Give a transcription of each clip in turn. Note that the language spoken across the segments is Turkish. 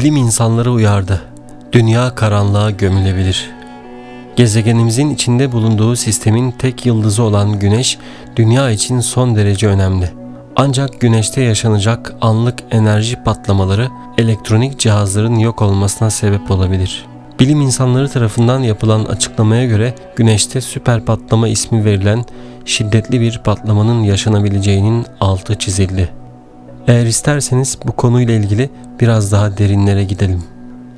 Bilim insanları uyardı. Dünya karanlığa gömülebilir. Gezegenimizin içinde bulunduğu sistemin tek yıldızı olan Güneş, dünya için son derece önemli. Ancak Güneş'te yaşanacak anlık enerji patlamaları elektronik cihazların yok olmasına sebep olabilir. Bilim insanları tarafından yapılan açıklamaya göre Güneş'te süper patlama ismi verilen şiddetli bir patlamanın yaşanabileceğinin altı çizildi. Eğer isterseniz bu konuyla ilgili biraz daha derinlere gidelim.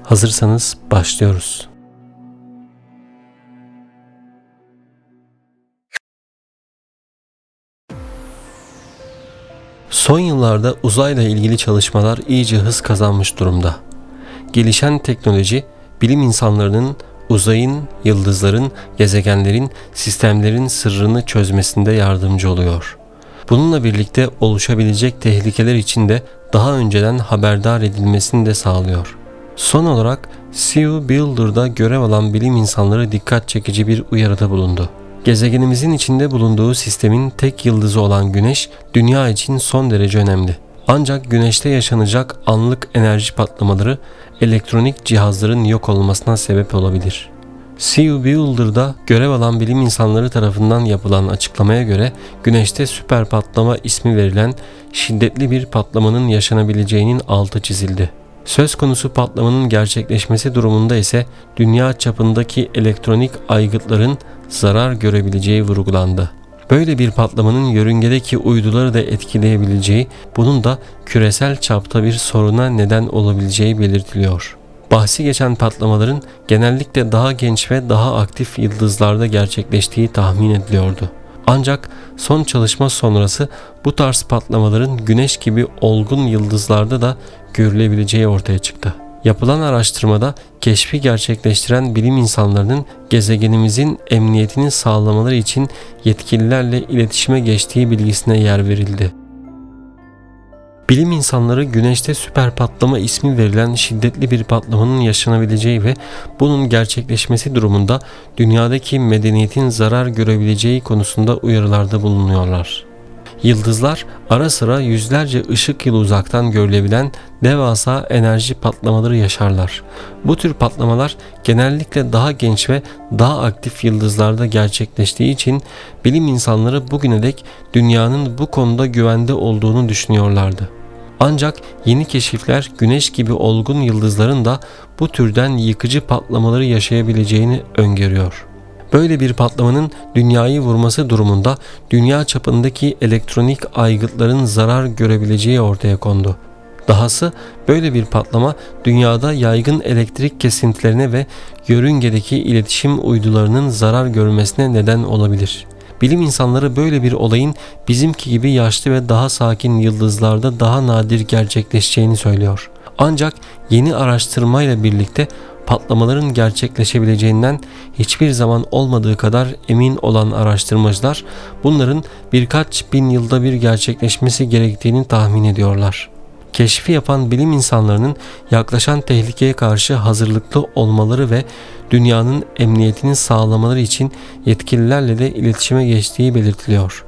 Hazırsanız başlıyoruz. Son yıllarda uzayla ilgili çalışmalar iyice hız kazanmış durumda. Gelişen teknoloji bilim insanlarının uzayın, yıldızların, gezegenlerin, sistemlerin sırrını çözmesinde yardımcı oluyor. Bununla birlikte oluşabilecek tehlikeler için de daha önceden haberdar edilmesini de sağlıyor. Son olarak Siu Builder'da görev alan bilim insanları dikkat çekici bir uyarıda bulundu. Gezegenimizin içinde bulunduğu sistemin tek yıldızı olan Güneş, dünya için son derece önemli. Ancak Güneş'te yaşanacak anlık enerji patlamaları elektronik cihazların yok olmasına sebep olabilir. Siu Builder'da görev alan bilim insanları tarafından yapılan açıklamaya göre Güneş'te süper patlama ismi verilen şiddetli bir patlamanın yaşanabileceğinin altı çizildi. Söz konusu patlamanın gerçekleşmesi durumunda ise dünya çapındaki elektronik aygıtların zarar görebileceği vurgulandı. Böyle bir patlamanın yörüngedeki uyduları da etkileyebileceği, bunun da küresel çapta bir soruna neden olabileceği belirtiliyor. Bahsi geçen patlamaların genellikle daha genç ve daha aktif yıldızlarda gerçekleştiği tahmin ediliyordu. Ancak son çalışma sonrası bu tarz patlamaların güneş gibi olgun yıldızlarda da görülebileceği ortaya çıktı. Yapılan araştırmada keşfi gerçekleştiren bilim insanlarının gezegenimizin emniyetini sağlamaları için yetkililerle iletişime geçtiği bilgisine yer verildi. Bilim insanları güneşte süper patlama ismi verilen şiddetli bir patlamanın yaşanabileceği ve bunun gerçekleşmesi durumunda dünyadaki medeniyetin zarar görebileceği konusunda uyarılarda bulunuyorlar. Yıldızlar ara sıra yüzlerce ışık yılı uzaktan görülebilen devasa enerji patlamaları yaşarlar. Bu tür patlamalar genellikle daha genç ve daha aktif yıldızlarda gerçekleştiği için bilim insanları bugüne dek dünyanın bu konuda güvende olduğunu düşünüyorlardı. Ancak yeni keşifler güneş gibi olgun yıldızların da bu türden yıkıcı patlamaları yaşayabileceğini öngörüyor. Böyle bir patlamanın dünyayı vurması durumunda dünya çapındaki elektronik aygıtların zarar görebileceği ortaya kondu. Dahası böyle bir patlama dünyada yaygın elektrik kesintilerine ve yörüngedeki iletişim uydularının zarar görmesine neden olabilir. Bilim insanları böyle bir olayın bizimki gibi yaşlı ve daha sakin yıldızlarda daha nadir gerçekleşeceğini söylüyor. Ancak yeni araştırmayla birlikte patlamaların gerçekleşebileceğinden hiçbir zaman olmadığı kadar emin olan araştırmacılar bunların birkaç bin yılda bir gerçekleşmesi gerektiğini tahmin ediyorlar. Keşfi yapan bilim insanlarının yaklaşan tehlikeye karşı hazırlıklı olmaları ve dünyanın emniyetini sağlamaları için yetkililerle de iletişime geçtiği belirtiliyor.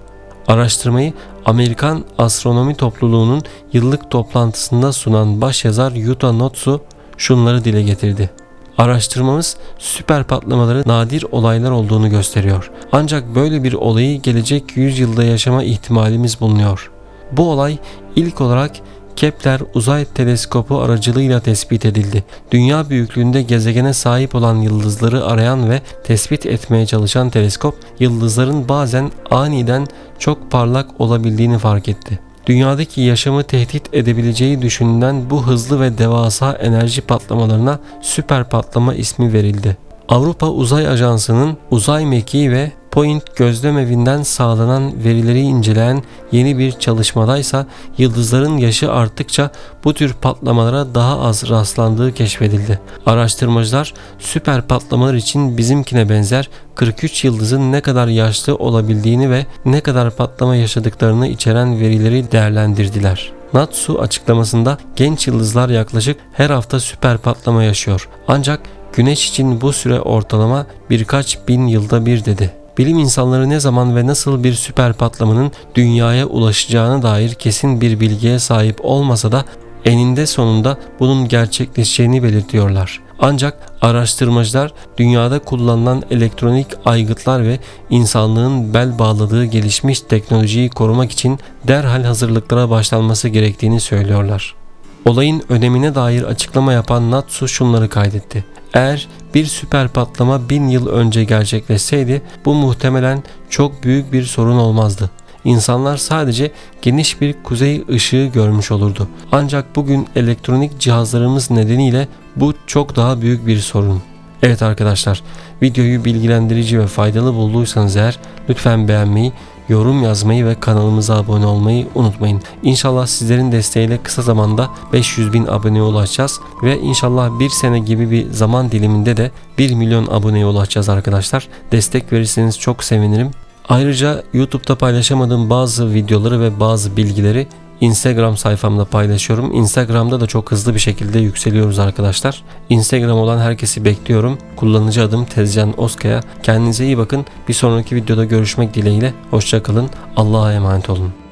Araştırmayı Amerikan Astronomi Topluluğu'nun yıllık toplantısında sunan başyazar Yuta Notsu şunları dile getirdi. Araştırmamız süper patlamaların nadir olaylar olduğunu gösteriyor. Ancak böyle bir olayı gelecek 100 yılda yaşama ihtimalimiz bulunuyor. Bu olay ilk olarak Kepler uzay teleskopu aracılığıyla tespit edildi. Dünya büyüklüğünde gezegene sahip olan yıldızları arayan ve tespit etmeye çalışan teleskop, yıldızların bazen aniden çok parlak olabildiğini fark etti. Dünyadaki yaşamı tehdit edebileceği düşünülen bu hızlı ve devasa enerji patlamalarına süper patlama ismi verildi. Avrupa Uzay Ajansı'nın uzay mekiği ve Point gözlem evinden sağlanan verileri inceleyen yeni bir çalışmadaysa yıldızların yaşı arttıkça bu tür patlamalara daha az rastlandığı keşfedildi. Araştırmacılar süper patlamalar için bizimkine benzer 43 yıldızın ne kadar yaşlı olabildiğini ve ne kadar patlama yaşadıklarını içeren verileri değerlendirdiler. Natsu açıklamasında genç yıldızlar yaklaşık her hafta süper patlama yaşıyor. Ancak Güneş için bu süre ortalama birkaç bin yılda bir dedi. Bilim insanları ne zaman ve nasıl bir süper patlamanın dünyaya ulaşacağına dair kesin bir bilgiye sahip olmasa da eninde sonunda bunun gerçekleşeceğini belirtiyorlar. Ancak araştırmacılar dünyada kullanılan elektronik aygıtlar ve insanlığın bel bağladığı gelişmiş teknolojiyi korumak için derhal hazırlıklara başlanması gerektiğini söylüyorlar. Olayın önemine dair açıklama yapan Natsu şunları kaydetti. Eğer bir süper patlama bin yıl önce gerçekleşseydi bu muhtemelen çok büyük bir sorun olmazdı. İnsanlar sadece geniş bir kuzey ışığı görmüş olurdu. Ancak bugün elektronik cihazlarımız nedeniyle bu çok daha büyük bir sorun. Evet arkadaşlar, videoyu bilgilendirici ve faydalı bulduysanız eğer lütfen beğenmeyi, yorum yazmayı ve kanalımıza abone olmayı unutmayın. İnşallah sizlerin desteğiyle kısa zamanda 500 bin aboneye ulaşacağız ve inşallah bir sene gibi bir zaman diliminde de 1 milyon aboneye ulaşacağız arkadaşlar. Destek verirseniz çok sevinirim. Ayrıca YouTube'da paylaşamadığım bazı videoları ve bazı bilgileri Instagram sayfamda paylaşıyorum. Instagram'da da çok hızlı bir şekilde yükseliyoruz arkadaşlar. Instagram olan herkesi bekliyorum. Kullanıcı adım Tezcan Oskaya. Kendinize iyi bakın. Bir sonraki videoda görüşmek dileğiyle. Hoşçakalın. Allah'a emanet olun.